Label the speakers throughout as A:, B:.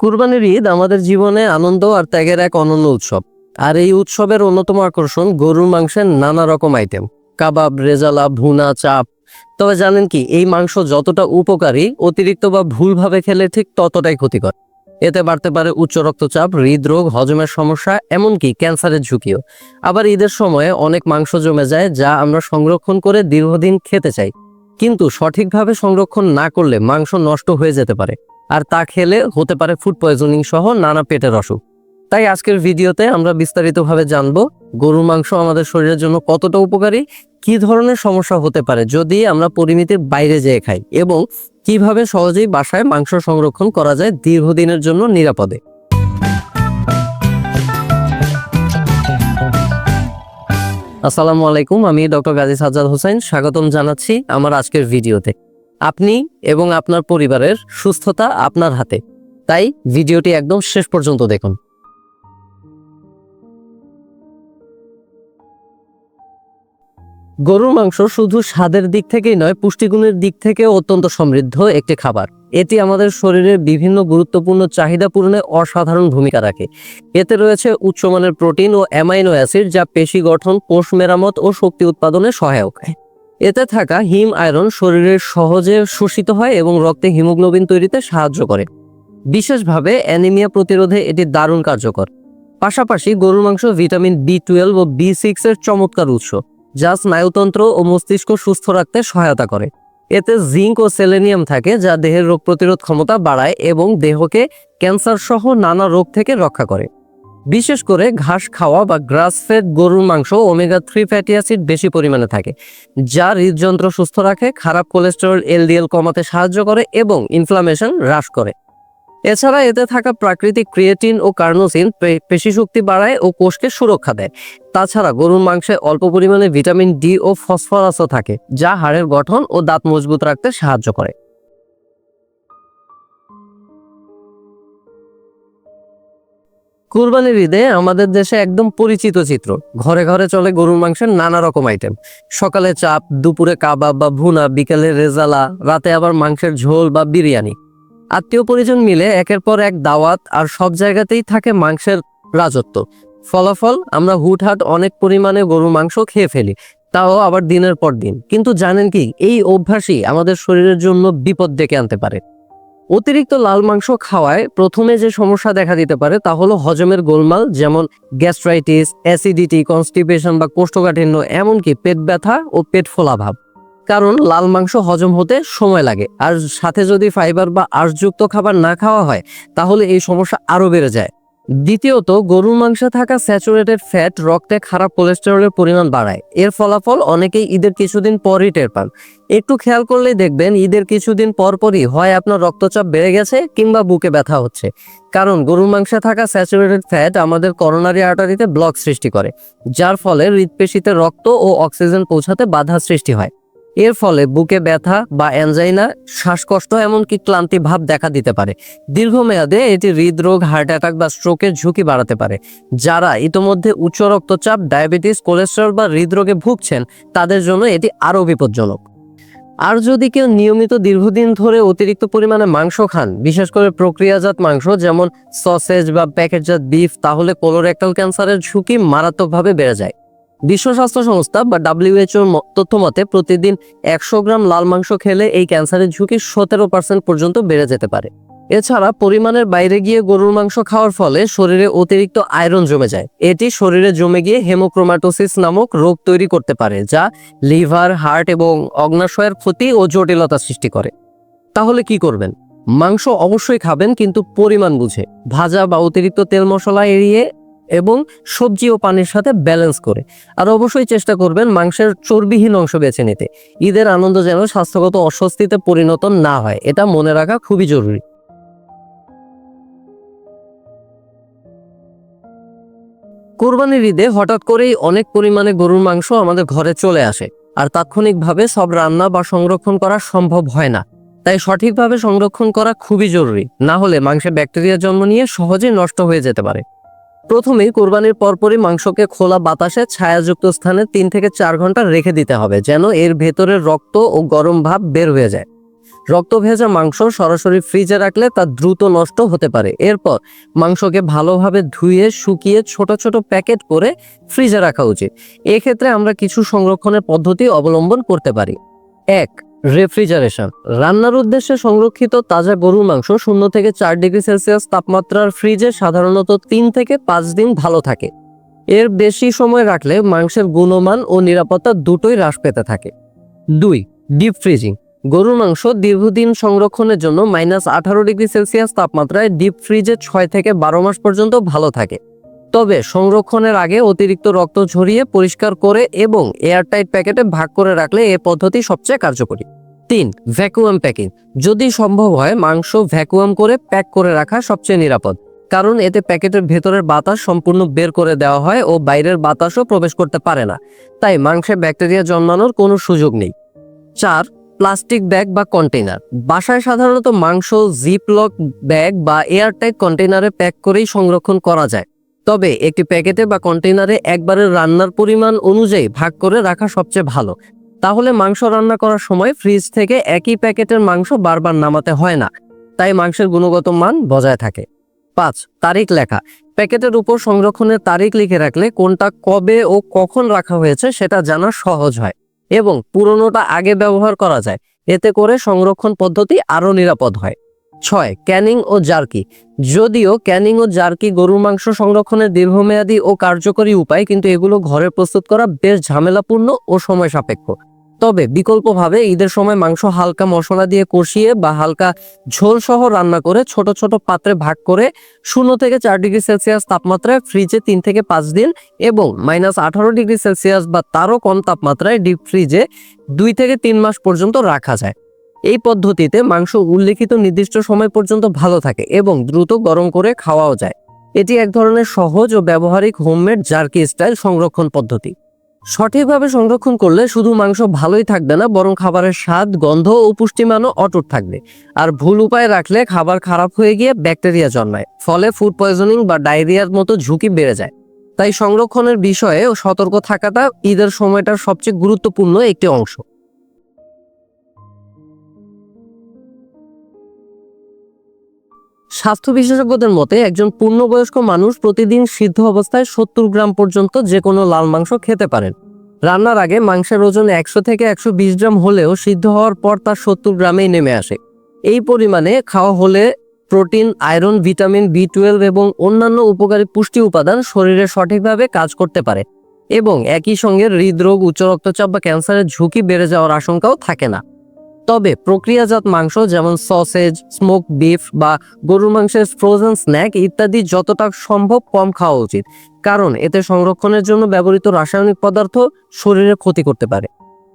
A: কুরবানির ঈদ আমাদের জীবনে আনন্দ আর ত্যাগের এক অনন্য উৎসব। আর এই উৎসবের অন্যতম আকর্ষণ গরুর মাংসের নানা রকম আইটেম। কাবাব রেজালা ভুনা, চাপ। তবে জানেন কি, এই মাংস যতটা উপকারী, অতিরিক্ত বা ভুলভাবে খেলে ঠিক ততটাই ক্ষতিকর। এতে বাড়তে পারে উচ্চ রক্তচাপ, হৃদরোগ, হজমের সমস্যা, এমনকি ক্যান্সারের ঝুঁকিও। আবার ঈদের সময়ে অনেক মাংস জমে যায় যা আমরা সংরক্ষণ করে দীর্ঘদিন খেতে চাই। কিন্তু সঠিকভাবে সংরক্ষণ না করলে মাংস নষ্ট হয়ে যেতে পারে। আর তা খেলে হতে পারে ফুড পয়জনিং সহ নানা পেটের অসুখ। তাই আজকের ভিডিওতে আমরা বিস্তারিতভাবে জানব গরুর মাংস আমাদের শরীরের জন্য কতটা উপকারী, কি ধরনের সমস্যা হতে পারে যদি আমরা পরিমিতির বাইরে যেয়ে খাই এবং কীভাবে সহজেই বাসায় মাংস সংরক্ষণ করা যায় দীর্ঘদিনের জন্য নিরাপদে। আসসালামু আলাইকুম, আমি ডক্টর গাজী সাজ্জাদ হোসেন, স্বাগতম জানাচ্ছি আমার আজকের ভিডিওতে। আপনি এবং আপনার পরিবারের সুস্থতা আপনার হাতে। তাই ভিডিওটি একদম শেষ পর্যন্ত দেখুন। গরুর মাংস শুধু স্বাদের দিক থেকেই নয়, পুষ্টিগুণের দিক থেকেও অত্যন্ত সমৃদ্ধ একটি খাবার। এটি আমাদের শরীরের বিভিন্ন গুরুত্বপূর্ণ চাহিদা পূরণে অসাধারণ ভূমিকা রাখে। এতে রয়েছে উচ্চমানের প্রোটিন ও অ্যামাইনো অ্যাসিড যা পেশি গঠন, কোষ মেরামত ও শক্তি উৎপাদনে সহায়ক। এতে থাকা হিম আয়রন শরীরের সহজে শোষিত হয় এবং রক্তে হিমোগ্লোবিন তৈরিতে সাহায্য করে। বিশেষভাবে অ্যানিমিয়া প্রতিরোধে এটি দারুণ কার্যকর। পাশাপাশি গরুর মাংস ভিটামিন বি টুয়েলভ ও বি সিক্স এর চমৎকার উৎস, যা স্নায়ুতন্ত্র ও মস্তিষ্ক সুস্থ রাখতে সহায়তা করে। এতে জিঙ্ক ও সেলেনিয়াম থাকে, যা দেহের রোগ প্রতিরোধ ক্ষমতা বাড়ায় এবং দেহকে ক্যান্সার সহ নানা রোগ থেকে রক্ষা করে। বিশেষ করে ঘাস খাওয়া বা গ্রাস ফেড গরুর মাংস ওমেগা থ্রি ফ্যাটি অ্যাসিড বেশি পরিমাণে থাকে, যা হৃদযন্ত্র সুস্থ রাখে, খারাপ কোলেস্টেরল এলডিএল কমাতে সাহায্য করে এবং ইনফ্লামেশন হ্রাস করে। এছাড়া এতে থাকা প্রাকৃতিক ক্রিয়েটিন ও কার্নোসিন পে- পেশিশক্তি বাড়ায় ও কোষকে সুরক্ষা দেয়। তাছাড়া গরুর মাংসে অল্প পরিমাণে ভিটামিন ডি ও ফসফরাসও থাকে, যা হাড়ের গঠন ও দাঁত মজবুত রাখতে সাহায্য করে। কুরবানির ঈদে আমাদের দেশে একদম পরিচিত চিত্র। ঘরে ঘরে চলে গরুর মাংসের নানা রকম আইটেম সকালে চাপ, দুপুরে কাবাব বা ভুনা, বিকেলে রেজালা, রাতে আবার মাংসের ঝোল বা বিরিয়ানি। আত্মীয় পরিজন মিলে একের পর এক দাওয়াত আর সব জায়গাতেই থাকে মাংসের রাজত্ব। ফলাফল, আমরা হুটহাট অনেক পরিমাণে গরুর মাংস খেয়ে ফেলি। তাও আবার দিনের পর দিন। কিন্তু জানেন কি, এই অভ্যাসই আমাদের শরীরের জন্য বিপদ ডেকে আনতে পারে। অতিরিক্ত লাল মাংস খাওয়ায় প্রথমে যে সমস্যা দেখা দিতে পারে তা হলো হজমের গোলমাল, যেমন গ্যাস্ট্রাইটিস, অ্যাসিডিটি, কনস্টিপেশন বা কোষ্ঠকাঠিন্য, এমনকি পেট ব্যথা ও পেট ফোলা ভাব। কারণ লাল মাংস হজম হতে সময় লাগে, আর সাথে যদি ফাইবার বা আঁশযুক্ত খাবার না খাওয়া হয়, তাহলে এই সমস্যা আরও বেড়ে যায়। দ্বিতীয়ত, গরুর মাংসে থাকা স্যাচুরেটেড ফ্যাট রক্তে খারাপ কোলেস্টেরলের পরিমাণ বাড়ায়। এর ফলাফল অনেকেই ঈদের কিছুদিন পরই টের পান। একটু খেয়াল করলেই দেখবেন ঈদের কিছুদিন পরপরই হয় আপনার রক্তচাপ বেড়ে গেছে কিংবা বুকে ব্যথা হচ্ছে। কারণ, গরুর মাংসে থাকা স্যাচুরেটেড ফ্যাট আমাদের করোনারি আর্টারিতে ব্লক সৃষ্টি করে, যার ফলে হৃদপেশিতে রক্ত ও অক্সিজেন পৌঁছাতে বাধা সৃষ্টি হয়। এর ফলে বুকে ব্যথা বা অ্যানজাইনা শ্বাসকষ্ট এমনকি ক্লান্তি ভাব দেখা দিতে পারে। দীর্ঘমেয়াদে এটি হৃদরোগ, হার্ট অ্যাটাক বা স্ট্রোকের ঝুঁকি বাড়াতে পারে। যারা ইতোমধ্যে উচ্চ রক্তচাপ, ডায়াবেটিস, কোলেস্টেরল বা হৃদরোগে ভুগছেন, তাদের জন্য এটি আরও বিপজ্জনক। আর যদি কেউ নিয়মিত দীর্ঘদিন ধরে অতিরিক্ত পরিমাণে মাংস খান, বিশেষ করে প্রক্রিয়াজাত মাংস যেমন সসেজ বা প্যাকেটজাত বিফ, তাহলে কোলোরেক্টাল ক্যান্সারের ঝুঁকি মারাত্মকভাবে বেড়ে যায়। বিশ্ব স্বাস্থ্য সংস্থা বা ডাব্লিউএইচওর তথ্য মতে প্রতিদিন একশো গ্রাম লাল মাংস খেলে এই ক্যান্সারের ঝুঁকি সতেরো পার্সেন্ট পর্যন্ত বেড়ে যেতে পারে। এছাড়া পরিমাণের বাইরে গিয়ে গরুর মাংস খাওয়ার ফলে শরীরে অতিরিক্ত আয়রন জমে যায়। এটি শরীরে জমে গিয়ে হেমোক্রোমাটোসিস নামক রোগ তৈরি করতে পারে, যা লিভার, হার্ট এবং অগ্নাশয়ের ক্ষতি ও জটিলতা সৃষ্টি করে। তাহলে কি করবেন? মাংস অবশ্যই খাবেন, কিন্তু পরিমাণ বুঝে। ভাজা বা অতিরিক্ত তেল মশলা এড়িয়ে এবং সবজি ও পানির সাথে ব্যালেন্স করে। আর অবশ্যই চেষ্টা করবেন মাংসের চর্বিহীন অংশ বেছে নিতে। ঈদের আনন্দ যেন স্বাস্থ্যগত অস্বস্তিতে পরিণত না হয়, এটা মনে রাখা খুবই জরুরি। কোরবানির ঈদে হঠাৎ করেই অনেক পরিমাণে গরুর মাংস আমাদের ঘরে চলে আসে, আর তাৎক্ষণিকভাবে সব রান্না বা সংরক্ষণ করা সম্ভব হয় না। তাই সঠিকভাবে সংরক্ষণ করা খুবই জরুরি, না হলে মাংসে ব্যাকটেরিয়া জন্ম নিয়ে সহজেই নষ্ট হয়ে যেতে পারে। প্রথমেই কোরবানির পরপরই মাংসকে খোলা বাতাসে ছায়াযুক্ত স্থানে তিন থেকে চার ঘণ্টা রেখে দিতে হবে, যেন এর ভেতরের রক্ত ও গরম ভাব বের হয়ে যায়। রক্ত ভেজা মাংস সরাসরি ফ্রিজে রাখলে তা দ্রুত নষ্ট হতে পারে। এরপর মাংসকে ভালোভাবে ধুয়ে, শুকিয়ে ছোট ছোট প্যাকেট করে ফ্রিজে রাখা উচিত। এক্ষেত্রে আমরা কিছু সংরক্ষণের পদ্ধতি অবলম্বন করতে পারি। এক রেফ্রিজারেশন রান্নার উদ্দেশ্যে সংরক্ষিত তাজা গরুর মাংস শূন্য থেকে চার ডিগ্রি সেলসিয়াস তাপমাত্রার ফ্রিজে সাধারণত তিন থেকে পাঁচ দিন ভালো থাকে। এর বেশি সময় রাখলে মাংসের গুণমান ও নিরাপত্তা দুটোই হ্রাস পেতে থাকে। দুই ডিপ ফ্রিজিং গরুর মাংস দীর্ঘদিন সংরক্ষণের জন্য মাইনাস আঠারো ডিগ্রি সেলসিয়াস তাপমাত্রায় ডিপ ফ্রিজে ছয় থেকে বারো মাস পর্যন্ত ভালো থাকে। তবে সংরক্ষণের আগে অতিরিক্ত রক্ত ঝরিয়ে পরিষ্কার করে এবং এয়ারটাইট প্যাকেটে ভাগ করে রাখলে এ পদ্ধতি সবচেয়ে কার্যকরী। তিন ভ্যাকুয়াম প্যাকিং যদি সম্ভব হয়, মাংস ভ্যাকুয়াম করে প্যাক করে রাখা সবচেয়ে নিরাপদ। কারণ এতে প্যাকেটের ভেতরের বাতাস সম্পূর্ণ বের করে দেওয়া হয় ও বাইরের বাতাসও প্রবেশ করতে পারে না। তাই মাংসে ব্যাকটেরিয়া জন্মানোর কোনো সুযোগ নেই। চার প্লাস্টিক ব্যাগ বা কন্টেইনার বাসায় সাধারণত মাংস জিপলক ব্যাগ বা এয়ারটাইট কন্টেইনারে প্যাক করেই সংরক্ষণ করা যায়। তবে একটি প্যাকেটে বা কন্টেইনারে একবারের রান্নার পরিমাণ অনুযায়ী ভাগ করে রাখা সবচেয়ে ভালো। তাহলে মাংস রান্না করার সময় ফ্রিজ থেকে একই প্যাকেটের মাংস বারবার নামাতে হয় না। তাই মাংসের গুণগত মান বজায় থাকে। পাঁচ, তারিখ লেখা। প্যাকেটের উপর সংরক্ষণের তারিখ লিখে রাখলে কোনটা কবে ও কখন রাখা হয়েছে সেটা জানা সহজ হয় এবং পুরনোটা আগে ব্যবহার করা যায়। এতে করে সংরক্ষণ পদ্ধতি আরও নিরাপদ হয়। ছয়, ক্যানিং ও জার্কি। যদিও ক্যানিং ও জার্কি গরুর মাংস সংরক্ষণের দীর্ঘমেয়াদী ও কার্যকরী উপায়, কিন্তু এগুলো ঘরে প্রস্তুত করা বেশ ঝামেলাপূর্ণ ও সময় সাপেক্ষ। তবে বিকল্পভাবে ঈদের সময় মাংস হালকা মশলা দিয়ে কষিয়ে বা হালকা ঝোল সহ রান্না করে ছোট ছোট পাত্রে ভাগ করে শূন্য থেকে চার ডিগ্রি সেলসিয়াস তাপমাত্রায় ফ্রিজে তিন থেকে পাঁচ দিন এবং মাইনাস আঠারো ডিগ্রি সেলসিয়াস বা তারও কম তাপমাত্রায় ডিপ ফ্রিজে দুই থেকে তিন মাস পর্যন্ত রাখা যায়। এই পদ্ধতিতে মাংস উল্লেখিত নির্দিষ্ট সময় পর্যন্ত ভালো থাকে এবং দ্রুত গরম করে খাওয়াও যায়। এটি এক ধরনের সহজ ও ব্যবহারিক হোমমেড জার্কি স্টাইল সংরক্ষণ পদ্ধতি। সঠিকভাবে সংরক্ষণ করলে শুধু মাংস ভালোই থাকবে না, বরং খাবারের স্বাদ, গন্ধ ও পুষ্টিমানও অটুট থাকবে। আর ভুল উপায় রাখলে খাবার খারাপ হয়ে গিয়ে ব্যাকটেরিয়া জন্মায়, ফলে ফুড পয়জনিং বা ডায়রিয়ার মতো ঝুঁকি বেড়ে যায়। তাই সংরক্ষণের বিষয়ে সতর্ক থাকাটা ঈদের সময়টার সবচেয়ে গুরুত্বপূর্ণ একটি অংশ। স্বাস্থ্য বিশেষজ্ঞদের মতে, একজন পূর্ণবয়স্ক মানুষ প্রতিদিন সিদ্ধ অবস্থায় সত্তর গ্রাম পর্যন্ত যে কোনো লাল মাংস খেতে পারেন। রান্নার আগে মাংসের ওজন একশো থেকে একশো বিশ গ্রাম হলেও সিদ্ধ হওয়ার পর তা সত্তর গ্রামেই নেমে আসে। এই পরিমাণে খাওয়া হলে protein, iron, vitamin B twelve এবং অন্যান্য উপকারী পুষ্টি উপাদান শরীরে সঠিকভাবে কাজ করতে পারে এবং একই সঙ্গে হৃদরোগ, উচ্চ রক্তচাপ বা ক্যান্সারের ঝুঁকি বেড়ে যাওয়ার আশঙ্কাও থাকে না। তবে প্রক্রিয়াজাত মাংস যেমন সসেজ স্মোক বিফ বা গরুর মাংসের ফ্রোজেন স্ন্যাক ইত্যাদি যতটা সম্ভব কম খাওয়া উচিত। কারণ এতে সংরক্ষণের জন্য ব্যবহৃত রাসায়নিক পদার্থ শরীরে ক্ষতি করতে পারে।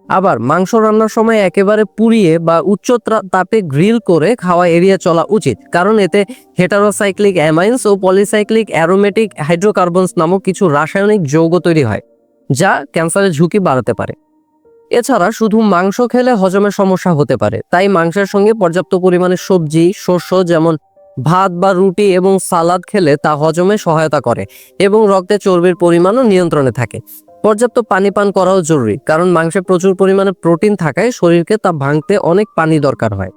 A: আবার মাংস রান্নার সময় একেবারে পুড়িয়ে বা উচ্চ তাপে গ্রিল করে খাওয়া এড়িয়ে চলা উচিত। কারণ এতে হেটারোসাইক্লিক অ্যামাইন্স ও পলিসাইক্লিক অ্যারোমেটিক হাইড্রোকার্বনস নামক কিছু রাসায়নিক যৌগ তৈরি হয়, যা ক্যান্সারের ঝুঁকি বাড়াতে পারে। এছাড়া শুধু মাংস খেলে হজমের সমস্যা হতে পারে। তাই মাংসের সঙ্গে পর্যাপ্ত পরিমাণে সবজি, শস্য যেমন ভাত বা রুটি এবং সালাদ খেলে তা হজমে সহায়তা করে এবং রক্তে চর্বির পরিমাণও নিয়ন্ত্রণে থাকে। পর্যাপ্ত পানি পান করাও জরুরি, কারণ মাংসে প্রচুর পরিমাণে প্রোটিন থাকায় শরীরকে তা ভাঙতে অনেক পানি দরকার হয়।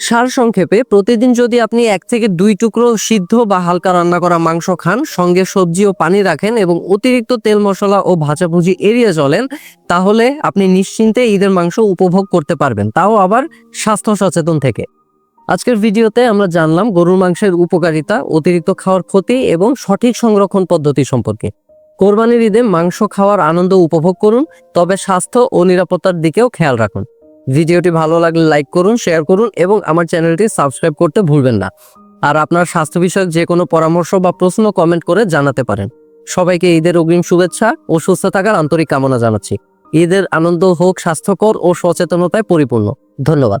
A: সার সংক্ষেপে প্রতিদিন যদি আপনি এক থেকে দুই টুকরো সিদ্ধ বা হালকা রান্না করা মাংস খান, সঙ্গে সবজি ও পানি রাখেন এবং অতিরিক্ত তেল মশলা ও ভাজাভুজি এড়িয়ে চলেন, তাহলে আপনি নিশ্চিন্তে ঈদের মাংস উপভোগ করতে পারবেন। তাও আবার স্বাস্থ্য সচেতন থেকে। আজকের ভিডিওতে আমরা জানলাম গরুর মাংসের উপকারিতা, অতিরিক্ত খাওয়ার ক্ষতি এবং সঠিক সংরক্ষণ পদ্ধতি সম্পর্কে। কোরবানির ঈদে মাংস খাওয়ার আনন্দ উপভোগ করুন, তবে স্বাস্থ্য ও নিরাপত্তার দিকেও খেয়াল রাখুন। ভিডিওটি ভালো লাগলে লাইক করুন, শেয়ার করুন এবং আমার চ্যানেলটি সাবস্ক্রাইব করতে ভুলবেন না। আর আপনার স্বাস্থ্য বিষয়ক যে কোনো পরামর্শ বা প্রশ্ন কমেন্ট করে জানাতে পারেন। সবাইকে ঈদের অগ্রিম শুভেচ্ছা ও সুস্থ থাকার আন্তরিক কামনা জানাচ্ছি। ঈদের আনন্দ হোক স্বাস্থ্যকর ও সচেতনতায় পরিপূর্ণ। ধন্যবাদ।